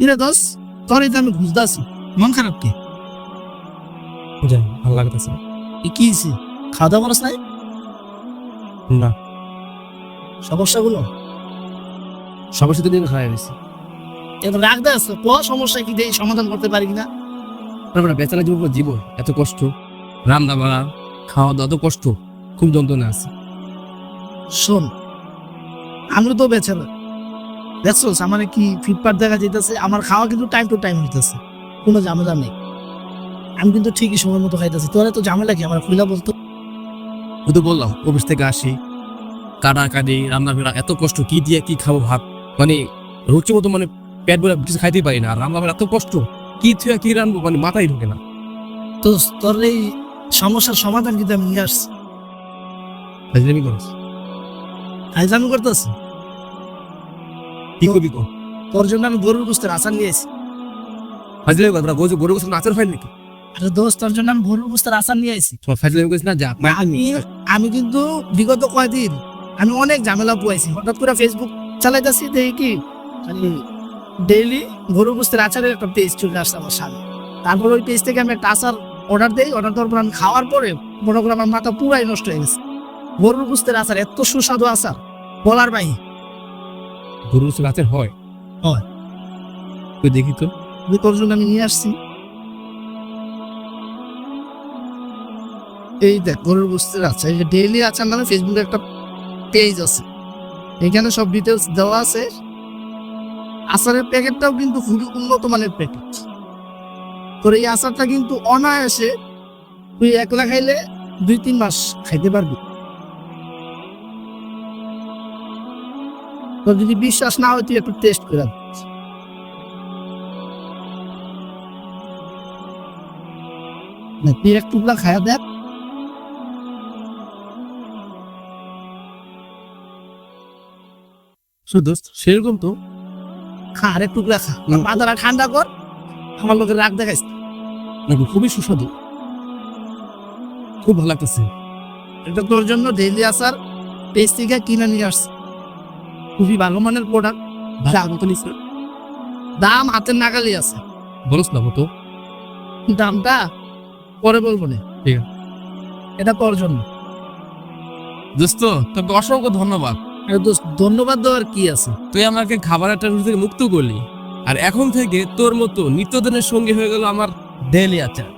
ইরে দোষ তোর তো আমি বুঝতেছি মন খারাপ কি? যাই ভালো লাগতেছে না। এ কি হয়েছে খাওয়া দাওয়া করস নাই? না। সমস্যাগুলো? সবার সাথে দিন খাওয়া গেছি এটা রাখ দে আছে ক সমস্যা কি দেই সমাধান করতে পারি কিনা? তারপরে বেচারা জীবন জীবন এত কষ্ট। রান্না বাড়া খাওয়া দাওয়া এত কষ্ট। খুব যন্ত্রণা আছে। শোন আমি তো বেচারা দেখছোস আমার কি ফিটপাট দেখা যেতেছে আমার খাওয়া কিন্তু টাইম টু টাইম হইতেছে। কোনো ঝামেলা নেই। আমি কিন্তু ঠিকই সময় মতো খাইতেছি। তোরা তো ঝামেলা কি? আমার খুলা বলতো। তো বললাম অফিস থেকে আসি কাটা কাটি রান্না ফেরা এত কষ্ট কি দিয়ে কি খাব ভাত? মানে রুচি মতো মানে পেট ভরে কিছু খাইতে পারি না। আর রান্না এত কষ্ট কি থুয়া কি রান্নবো? মানে মাথায় ঢোকে না। তো তোর এই সমস্যার সমাধান কিন্তু আমি নিয়ে আসছি। করস। আজ আমি করতেছি? কি করবি কর তোর জন্য আমি গরুর বুঝতে আসার নিয়ে এসেছি। ফাজলামি কর গরু গরু গোসল নাচের ফাইল নাকি? আরে দোস্ত তোর জন্য আমি গরুর বুঝতে আসার নিয়ে এসেছি। তোমার ফাজলামি করিস না যা আমি আমি কিন্তু বিগত কয়দিন আমি অনেক ঝামেলা পোয়াইছি। হঠাৎ করে ফেসবুক চালাইতেছি দেখি কি মানে ডেইলি গরু বুঝতে আচারের একটা পেজ চলে আসছে আমার সামনে। তারপর ওই পেজ থেকে আমি একটা আচার অর্ডার দেই অর্ডার দেওয়ার পর আমি খাওয়ার পরে মনে করো আমার মাথা পুরাই নষ্ট হয়ে গেছে। গরুর বুঝতে আচার এত সুস্বাদু আচার বলার বাহি গরু গোসল নাচের হয়? হয়। তুই দেখি তো। তোর জন্য আমি নিয়ে আসছি। এই দেখ গরুর বুঝতে আছে। যে ডেইলি আচার নামে ফেসবুকে একটা পেজ আছে। এখানে সব ডিটেলস দেওয়া আছে। আচারের প্যাকেটটাও কিন্তু খুবই উন্নত মানের প্যাকেট তোর এই আচারটা কিন্তু অনায়াসে তুই একলা খাইলে দুই তিন মাস খাইতে পারবি। তোর যদি বিশ্বাস না হয় তুই একটু টেস্ট করে তুই এক টুকরা খায়া দেখ। শুধু সেরকম তো। খা আরেক টুকরা খা। মাথাটা ঠান্ডা কর। আমার লোকের রাগ দেখাইস। নাকি খুবই সুস্বাদু। খুব ভালো লাগতেছে। এটা তোর জন্য ডেইলি আসার পেজ থেকে কিনে নিয়ে আসছে। খুবই ভালো মানের প্রোডাক্ট ভালো মতো নিস দাম হাতের নাগালি আছে। বলস না মতো দামটা পরে বলব না। ঠিক আছে। এটা তোর জন্য। দোস্ত তোকে অসংখ্য ধন্যবাদ। আরে দোস্ত ধন্যবাদ দেওয়ার কি আছে? তুই আমাকে খাবার একটা রুটি থেকে মুক্ত করলি। আর এখন থেকে তোর মতো নিত্যদিনের সঙ্গী হয়ে গেল আমার ডেলি আচার।